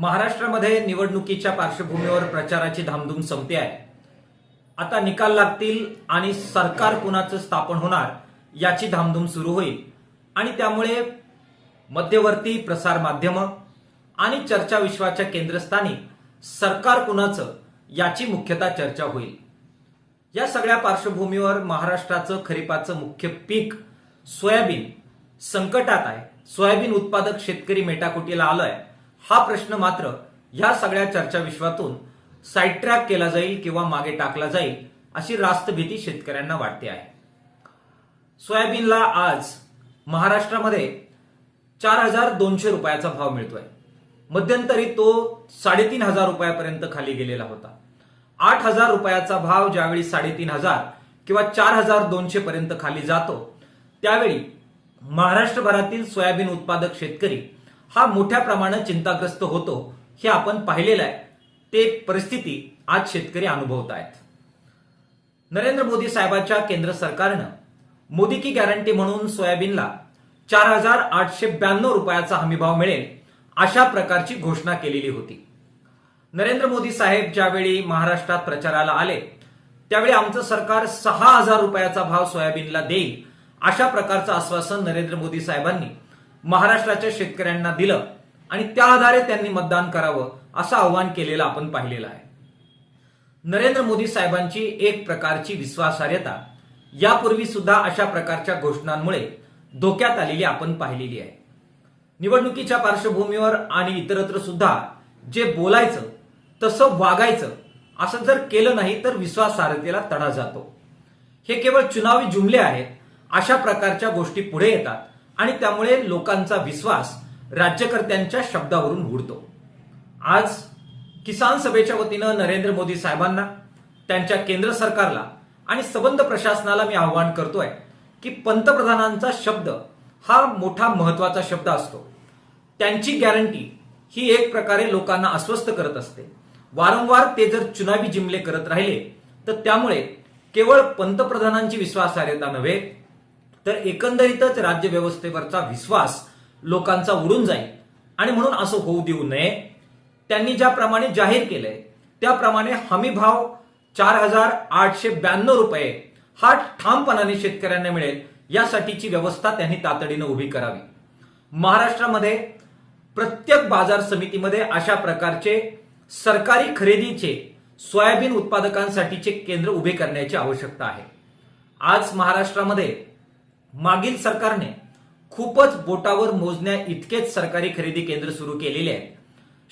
महाराष्ट्रामध्ये निवडणुकीच्या पार्श्वभूमीवर प्रचाराची धामधूम संपते आहे. आता निकाल लागतील आणि सरकार कुणाचं स्थापन होणार याची धामधूम सुरू होईल. आणि त्यामुळे मध्यवर्ती प्रसार माध्यम आणि चर्चा विश्वाच्या केंद्रस्थानी सरकार कुणाचं याची मुख्यतः चर्चा होईल. या सगळ्या पार्श्वभूमीवर महाराष्ट्राचं खरीपाचं मुख्य पीक सोयाबीन संकटात आहे. सोयाबीन उत्पादक शेतकरी मेटाकुटीला आलोय. हा प्रश्न मात्र या सगळ्या चर्चा विश्वातून साईड ट्रॅक केला जाईल किंवा मागे टाकला जाईल अशी रास्त भीती शेतकऱ्यांना वाटते आहे. सोयाबीनला आज महाराष्ट्रामध्ये चार हजार दोनशे रुपयाचा भाव मिळतोय. मध्यंतरी तो साडेतीन हजार रुपयापर्यंत खाली गेलेला होता. आठ हजार रुपयाचा भाव ज्यावेळी साडेतीन हजार किंवा चार हजार दोनशे पर्यंत खाली जातो त्यावेळी महाराष्ट्रभरातील सोयाबीन उत्पादक शेतकरी हा मोठ्या प्रमाणात चिंताग्रस्त होतो हे आपण पाहिलेलं आहे. ते परिस्थिती आज शेतकरी अनुभवत आहेत. नरेंद्र मोदी साहेबांच्या केंद्र सरकारनं मोदी की गॅरंटी म्हणून सोयाबीनला चार हजार आठशे ब्याण्णव रुपयाचा हमीभाव मिळेल अशा प्रकारची घोषणा केलेली होती. नरेंद्र मोदी साहेब ज्यावेळी महाराष्ट्रात प्रचाराला आले त्यावेळी आमचं सरकार सहा हजार रुपयाचा भाव सोयाबीनला देईल अशा प्रकारचं आश्वासन नरेंद्र मोदी साहेबांनी महाराष्ट्राच्या शेतकऱ्यांना दिलं आणि त्या आधारे त्यांनी मतदान करावं असं आव्हान केलेलं आपण पाहिलेलं आहे. नरेंद्र मोदी साहेबांची एक प्रकारची विश्वासार्हता यापूर्वी सुद्धा अशा प्रकारच्या घोषणांमुळे धोक्यात आलेली आपण पाहिलेली आहे. निवडणुकीच्या पार्श्वभूमीवर आणि इतरत्र सुद्धा जे बोलायचं तसं वागायचं असं जर केलं नाही तर विश्वासार्हतेला तडा जातो. हे केवळ चुनावी जुमले आहेत अशा प्रकारच्या गोष्टी पुढे येतात. आणि त्यामुळे लोकांचा विश्वास राज्यकर्त्यांच्या शब्दावरून उडतो. आज किसान सभेच्या वतीनं नरेंद्र मोदी साहेबांना त्यांच्या केंद्र सरकारला आणि संबंध प्रशासनाला मी आव्हान करतोय की पंतप्रधानांचा शब्द हा मोठा महत्त्वाचा शब्द असतो. त्यांची गॅरंटी ही एक प्रकारे लोकांना अस्वस्थ करत असते. वारंवार ते जर चुनावी जिमले करत राहिले तर त्यामुळे केवळ पंतप्रधानांची विश्वासार्हता नव्हे तर एकंदरीतच राज्य व्यवस्थेवरचा विश्वास लोकांचा उडून जाईल. आणि म्हणून असं होऊ देऊ नये. त्यांनी ज्याप्रमाणे जाहीर केलंय त्याप्रमाणे हमी भाव चार हजार आठशे ब्याण्णव रुपये हा ठामपणाने शेतकऱ्यांना मिळेल यासाठीची व्यवस्था त्यांनी तातडीनं उभी करावी. महाराष्ट्रामध्ये प्रत्येक बाजार समितीमध्ये अशा प्रकारचे सरकारी खरेदीचे सोयाबीन उत्पादकांसाठीचे केंद्र उभे करण्याची आवश्यकता आहे. आज महाराष्ट्रामध्ये मागील सरकारने खूपच बोटावर मोजण्या इतकेच सरकारी खरेदी केंद्र सुरू केलेले आहेत.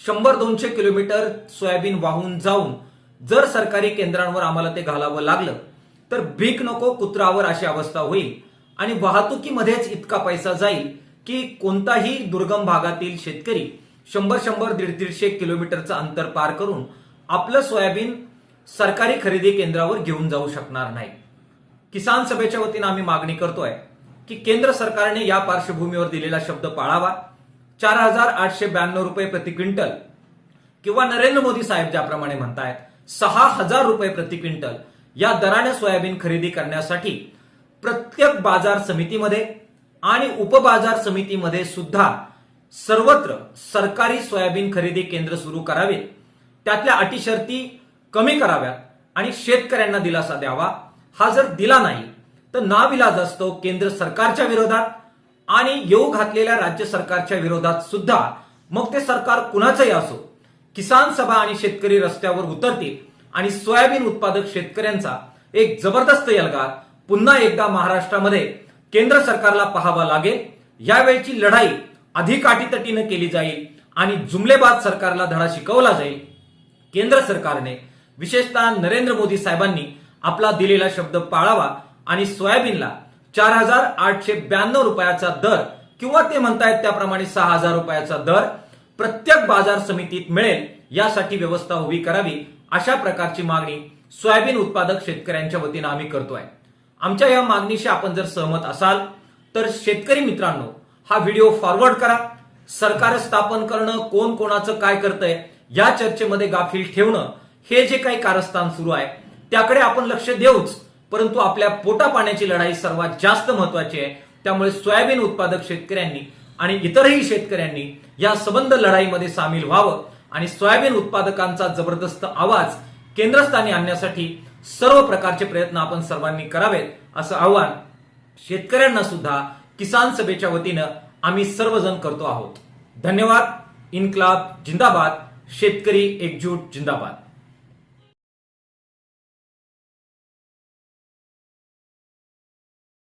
शंभर दोनशे किलोमीटर सोयाबीन वाहून जाऊन जर सरकारी केंद्रांवर आम्हाला ते घालावं लागलं तर भीक नको कुत्रावर अशी अवस्था होईल आणि वाहतुकीमध्येच इतका पैसा जाईल की कोणताही दुर्गम भागातील शेतकरी शंभर शंभर दीड दीडशे किलोमीटरचं अंतर पार करून आपलं सोयाबीन सरकारी खरेदी केंद्रावर घेऊन जाऊ शकणार नाही. किसान सभेच्या वतीनं आम्ही मागणी करतोय की केंद्र सरकारने या पार्श्वभूमीवर दिलेला शब्द पाळावा. चार हजार आठशे ब्याण्णव रुपये प्रति क्विंटल किंवा नरेंद्र मोदी साहेब ज्याप्रमाणे म्हणतायत सहा हजार रुपये प्रति क्विंटल या दराने सोयाबीन खरेदी करण्यासाठी प्रत्येक बाजार समितीमध्ये आणि उपबाजार समितीमध्ये सुद्धा सर्वत्र सरकारी सोयाबीन खरेदी केंद्र सुरू करावेत. त्यातल्या अटीशर्ती कमी कराव्यात आणि शेतकऱ्यांना दिलासा द्यावा. हा जर दिला नाही तर नाविलाज असतो केंद्र सरकारच्या विरोधात आणि येऊ घातलेल्या राज्य सरकारच्या विरोधात सुद्धा. मग ते सरकार कुणाचंही असो किसान सभा आणि शेतकरी रस्त्यावर उतरतील आणि सोयाबीन उत्पादक शेतकऱ्यांचा एक जबरदस्त यलगार पुन्हा एकदा महाराष्ट्रामध्ये केंद्र सरकारला पाहावा लागेल. यावेळची लढाई अधिक अटीतटीनं केली जाईल आणि जुमलेबाद सरकारला धडा शिकवला जाईल. केंद्र सरकारने विशेषतः नरेंद्र मोदी साहेबांनी आपला दिलेला शब्द पाळावा आणि सोयाबीनला चार हजार आठशे ब्याण्णव रुपयाचा दर किंवा ते म्हणतायत त्याप्रमाणे सहा हजार रुपयाचा दर प्रत्येक बाजार समितीत मिळेल यासाठी व्यवस्था उभी करावी अशा प्रकारची मागणी सोयाबीन उत्पादक शेतकऱ्यांच्या वतीनं आम्ही करतोय. आमच्या या मागणीशी आपण जर सहमत असाल तर शेतकरी मित्रांनो हा व्हिडिओ फॉरवर्ड करा. सरकार स्थापन करणं कोण कोणाचं काय करतंय या चर्चेमध्ये गाफील ठेवणं हे जे काही कारस्थान सुरू आहे त्याकडे आपण लक्ष देऊच. परंतु आपल्या पोटा पाण्याची लढाई सर्वात जास्त महत्वाची आहे. त्यामुळे सोयाबीन उत्पादक शेतकऱ्यांनी आणि इतरही शेतकऱ्यांनी या सबंध लढाईमध्ये सामील व्हावं आणि सोयाबीन उत्पादकांचा जबरदस्त आवाज केंद्रस्थानी आणण्यासाठी सर्व प्रकारचे प्रयत्न आपण सर्वांनी करावेत असं आव्हान शेतकऱ्यांना सुद्धा किसान सभेच्या वतीनं आम्ही सर्वजण करतो आहोत. धन्यवाद. इन्क्लाब जिंदाबाद. शेतकरी एकजूट जिंदाबाद.